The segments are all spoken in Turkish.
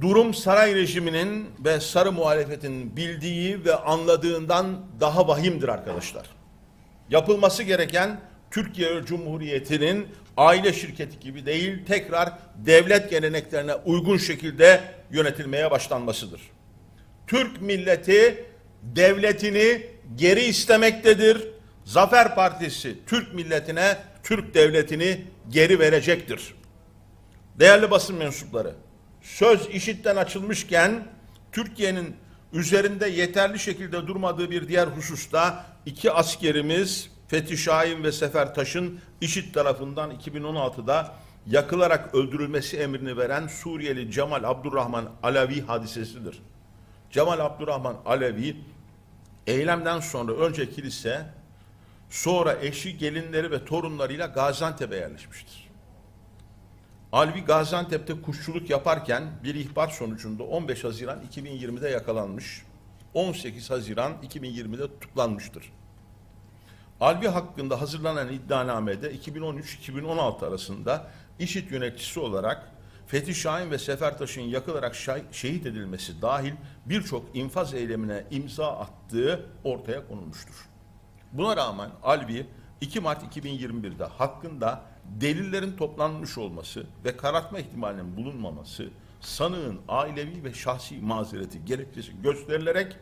Durum saray rejiminin ve sarı muhalefetin bildiği ve anladığından daha vahimdir arkadaşlar. Yapılması gereken Türkiye Cumhuriyeti'nin aile şirketi gibi değil tekrar devlet geleneklerine uygun şekilde yönetilmeye başlanmasıdır. Türk milleti devletini geri istemektedir. Zafer Partisi Türk milletine Türk devletini geri verecektir. Değerli basın mensupları, söz işitten açılmışken Türkiye'nin üzerinde yeterli şekilde durmadığı bir diğer hususta iki askerimiz Fethi Şahin ve Sefer Taş'ın IŞİD tarafından 2016'da yakılarak öldürülmesi emrini veren Suriyeli Cemal Abdurrahman Alevi hadisesidir. Cemal Abdurrahman Alevi eylemden sonra önce kilise sonra eşi, gelinleri ve torunlarıyla Gaziantep'e yerleşmiştir. Alvi Gaziantep'te kuşçuluk yaparken bir ihbar sonucunda 15 Haziran 2020'de yakalanmış. 18 Haziran 2020'de tutuklanmıştır. Alvi hakkında hazırlanan iddianamede 2013-2016 arasında IŞİD yöneticisi olarak Fethi Şahin ve Sefer Taş'ın yakılarak şehit edilmesi dahil birçok infaz eylemine imza attığı ortaya konulmuştur. Buna rağmen Alvi 2 Mart 2021'de hakkında delillerin toplanmış olması ve karartma ihtimalinin bulunmaması sanığın ailevi ve şahsi mazereti gerekçesi gösterilerek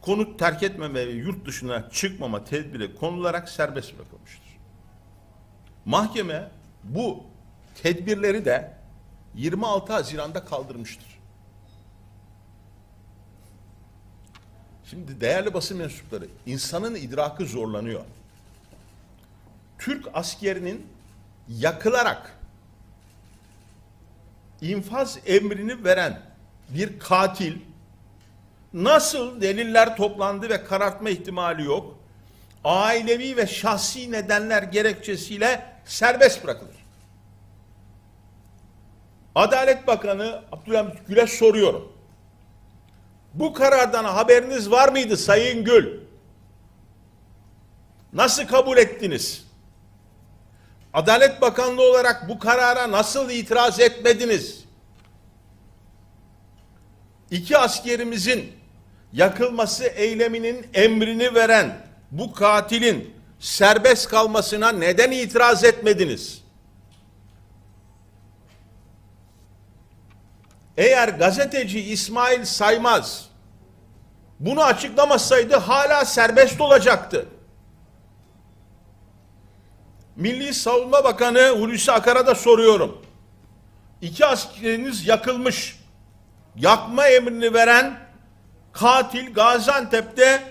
konut terk etmeme ve yurt dışına çıkmama tedbiri konularak serbest bırakılmıştır. Mahkeme bu tedbirleri de 26 Haziran'da kaldırmıştır. Şimdi değerli basın mensupları, insanın idrakı zorlanıyor. Türk askerinin yakılarak infaz emrini veren bir katil nasıl deliller toplandı ve karartma ihtimali yok, ailevi ve şahsi nedenler gerekçesiyle serbest bırakılır. Adalet Bakanı Abdülhamit Gül'e soruyorum. Bu karardan haberiniz var mıydı Sayın Gül? Nasıl kabul ettiniz? Adalet Bakanlığı olarak bu karara nasıl itiraz etmediniz? İki askerimizin yakılması eyleminin emrini veren bu katilin serbest kalmasına neden itiraz etmediniz? Eğer gazeteci İsmail Saymaz bunu açıklamasaydı hala serbest olacaktı. Milli Savunma Bakanı Hulusi Akar'a da soruyorum. İki askeriniz yakılmış. Yakma emrini veren katil Gaziantep'te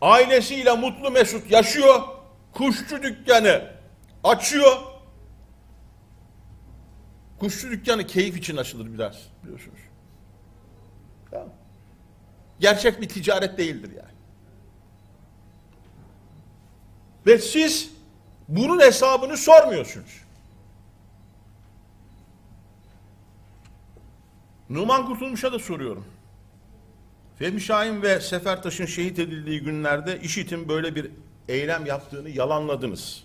ailesiyle mutlu mesut yaşıyor. Kuşçu dükkanı açıyor. Kuşçu dükkanı keyif için açılır biraz biliyorsunuz. Gerçek bir ticaret değildir yani. Ve siz bunun hesabını sormuyorsunuz. Numan Kurtulmuş'a da soruyorum. Fehmi Şahin ve Sefer Taş'ın şehit edildiği günlerde IŞİD'in böyle bir eylem yaptığını yalanladınız.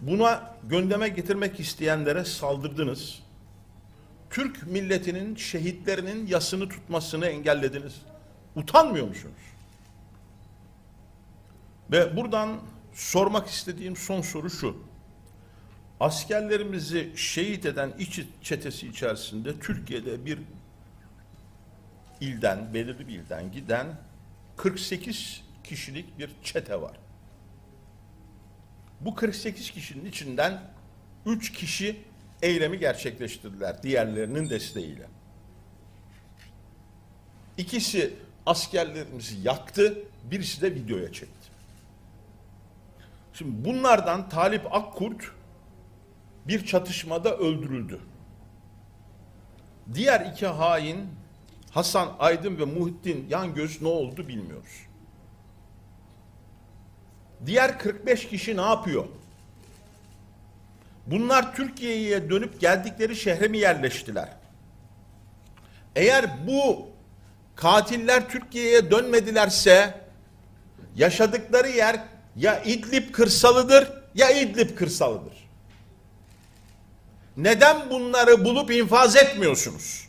Buna gündeme getirmek isteyenlere saldırdınız. Türk milletinin şehitlerinin yasını tutmasını engellediniz. Utanmıyor musunuz? Ve buradan sormak istediğim son soru şu. Askerlerimizi şehit eden İÇİD çetesi içerisinde Türkiye'de bir ilden, belirli bir ilden giden 48 kişilik bir çete var. Bu 48 kişinin içinden 3 kişi eylemi gerçekleştirdiler diğerlerinin desteğiyle. İkisi askerlerimizi yaktı, birisi de videoya çekti. Şimdi bunlardan Talip Akkurt bir çatışmada öldürüldü. Diğer iki hain Hasan Aydın ve Muhittin Yangöz ne oldu bilmiyoruz. Diğer 45 kişi ne yapıyor? Bunlar Türkiye'ye dönüp geldikleri şehre mi yerleştiler? Eğer bu katiller Türkiye'ye dönmedilerse yaşadıkları yer ya İdlib kırsalıdır ya İdlib kırsalıdır. Neden bunları bulup infaz etmiyorsunuz?